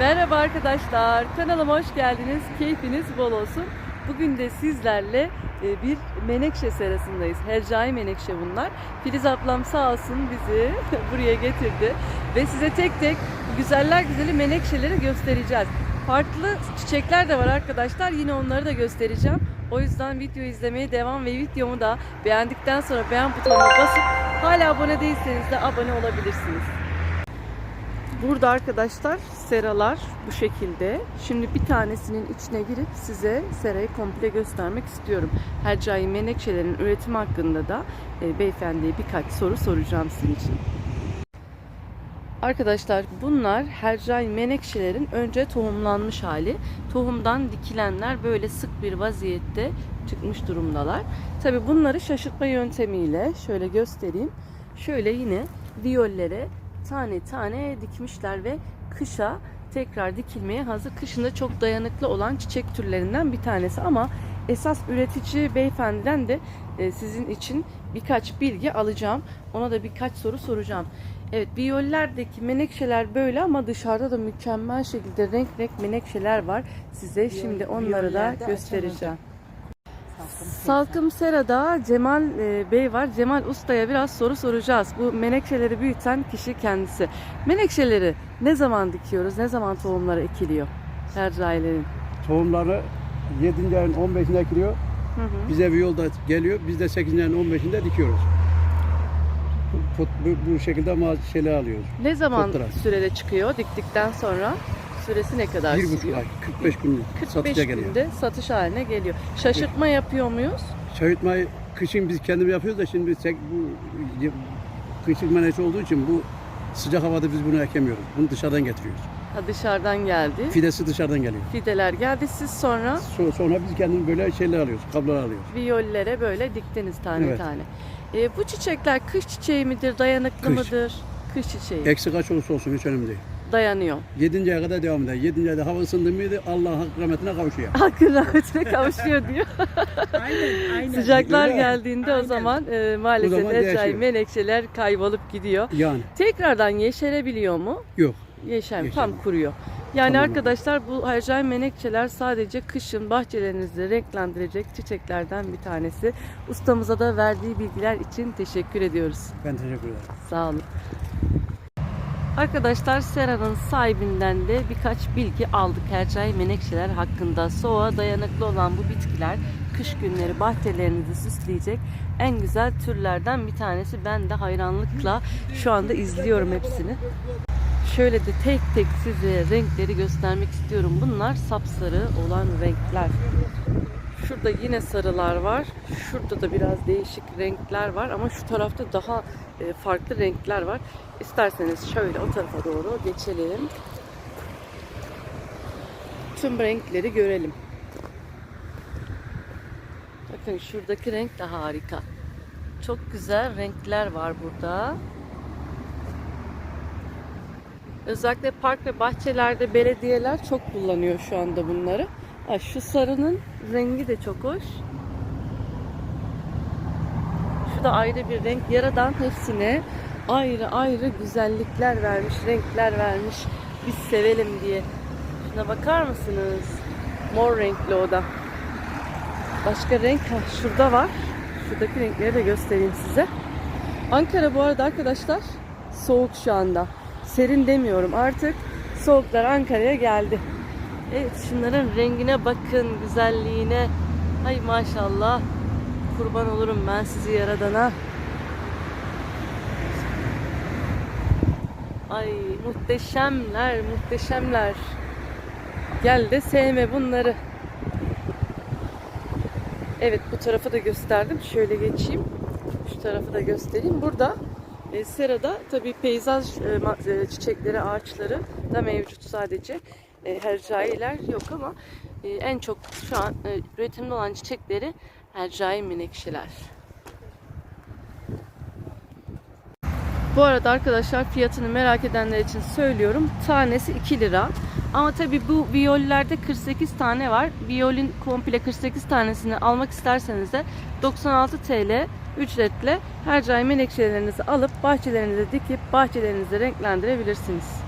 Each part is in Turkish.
Merhaba arkadaşlar, kanalıma hoş geldiniz. Keyfiniz bol olsun. Bugün de sizlerle e, bir menekşe serasındayız. Hercai menekşe bunlar. Filiz ablam sağ olsun bizi buraya getirdi. Ve size tek tek güzeller güzeli menekşeleri göstereceğiz. Farklı çiçekler de var arkadaşlar. Yine onları da göstereceğim. O yüzden video izlemeye devam ve videomu da beğendikten sonra beğen butonuna basıp hala abone değilseniz de abone olabilirsiniz. Burada arkadaşlar seralar bu şekilde. Şimdi bir tanesinin içine girip size serayı komple göstermek istiyorum. Hercai menekşelerin üretimi hakkında da e, beyefendiye birkaç soru soracağım sizin için. Arkadaşlar bunlar hercai menekşelerin önce tohumlanmış hali. Tohumdan dikilenler böyle sık bir vaziyette çıkmış durumdalar. Tabi bunları şaşırtma yöntemiyle şöyle göstereyim. Şöyle yine viyollere tane tane dikmişler ve kışa tekrar dikilmeye hazır. Kışında çok dayanıklı olan çiçek türlerinden bir tanesi ama esas üretici beyefendiden de e, sizin için birkaç bilgi alacağım. Ona da birkaç soru soracağım. Evet, biyollerdeki menekşeler böyle ama dışarıda da mükemmel şekilde renk renk menekşeler var. Size şimdi onları da göstereceğim. Salkım Salkım Sera'da Cemal e, Bey var. Cemal Usta'ya biraz soru soracağız. Bu menekşeleri büyüten kişi kendisi. Menekşeleri ne zaman dikiyoruz? Ne zaman tohumları ekiliyor? Hercailerin. Tohumları 7. ayın 15'inde ekiliyor. Hı hı. Bize bir yolda geliyor. Biz de 8. ayın 15'inde dikiyoruz. Bu, bu, bu şekilde şeyler alıyoruz. Ne zaman Fotoğraf. sürede çıkıyor diktikten sonra? Süresi ne kadar Bir buçuk sürüyor? ay, 45 gün 45 satışa geliyor. günde satış haline geliyor. Şaşırtma yapıyor muyuz? Şahitmayı kışın biz kendimiz yapıyoruz da şimdi tek bu kışın menekşe olduğu için bu sıcak havada biz bunu ekemiyoruz. Bunu dışarıdan getiriyoruz. Ha, dışarıdan geldi. Fidesi dışarıdan geliyor. Fideler geldi. Siz sonra So- Sonra biz kendimiz böyle şeyler alıyoruz, kablolar alıyoruz. viyollere böyle diktiniz tane Evet. tane. E, bu çiçekler kış çiçeği midir? Dayanıklı Kış. mıdır? Kış çiçeği. Eksi kaç olursa olsun hiç önemli değil. Dayanıyor. 7. aya kadar devam eder. 7. ayda hava ısındı mıydı Allah hak rahmetine kavuşuyor. Hakkın rahmetine kavuşuyor diyor. Aynen, aynen. Sıcaklar Öyle. geldiğinde o Aynen. zaman e, maalesef O zaman menekşeler kaybolup gidiyor. Yani Tekrardan yeşerebiliyor mu? yok. Yeşermiyor. Tam Yeşermiyor. kuruyor. Yani Tamam. arkadaşlar bu Hercai menekşeler sadece kışın bahçelerinizi renklendirecek çiçeklerden bir tanesi. Ustamıza da verdiği bilgiler için teşekkür ediyoruz. Ben teşekkür ederim. Sağ olun. Arkadaşlar Sera'nın sahibinden de birkaç bilgi aldık Hercai menekşeler hakkında. Soğuğa dayanıklı olan bu bitkiler kış günleri bahçelerinizi süsleyecek en güzel türlerden bir tanesi. Ben de hayranlıkla şu anda izliyorum hepsini. Şöyle de tek tek size renkleri göstermek istiyorum. Bunlar sapsarı olan renkler. Şurada yine sarılar var. Şurada da biraz değişik renkler var ama şu tarafta daha e, farklı renkler var. İsterseniz şöyle o tarafa doğru geçelim. Tüm renkleri görelim. Bakın şuradaki renk de harika. Çok güzel renkler var burada. Özellikle park ve bahçelerde belediyeler çok kullanıyor şu anda bunları. Ha, şu sarının rengi de çok hoş. Şu da ayrı bir renk. Yaradan hepsine ayrı ayrı güzellikler vermiş, renkler vermiş. Biz sevelim diye. Şuna bakar mısınız? Mor renkli o da. Başka renk ha, şurada var. Şuradaki renkleri de göstereyim size. Ankara bu arada arkadaşlar soğuk şu anda. Serin demiyorum artık. Soğuklar Ankara'ya geldi. Evet şunların rengine bakın, güzelliğine. Hay maşallah. Kurban olurum ben sizi yaradana. Ay muhteşemler, muhteşemler. Gel de sevme bunları. Evet bu tarafı da gösterdim. Şöyle geçeyim. Şu tarafı da göstereyim. Burada e, serada tabii peyzaj e, e, çiçekleri, ağaçları da mevcut sadece. E, hercailer yok ama e, en çok şu an e, üretimde olan çiçekleri hercai menekşeler. Bu arada arkadaşlar fiyatını merak edenler için söylüyorum. Tanesi 2 lira. Ama tabi bu viyollerde 48 tane var. Viyolin komple 48 tanesini almak isterseniz de 96 TL ücretle hercai menekşelerinizi alıp bahçelerinize dikip bahçelerinizi renklendirebilirsiniz.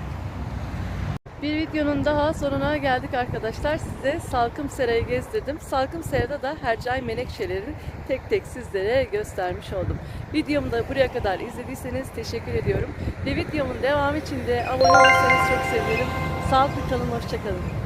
Bir videonun daha sonuna geldik arkadaşlar. Size Salkım Sera'yı gezdirdim. Salkım Sera'da da hercai menekşeleri tek tek sizlere göstermiş oldum. Videomu da buraya kadar izlediyseniz teşekkür ediyorum. Ve videomun devamı için de abone olursanız çok sevinirim. Sağlıklı kalın, hoşçakalın.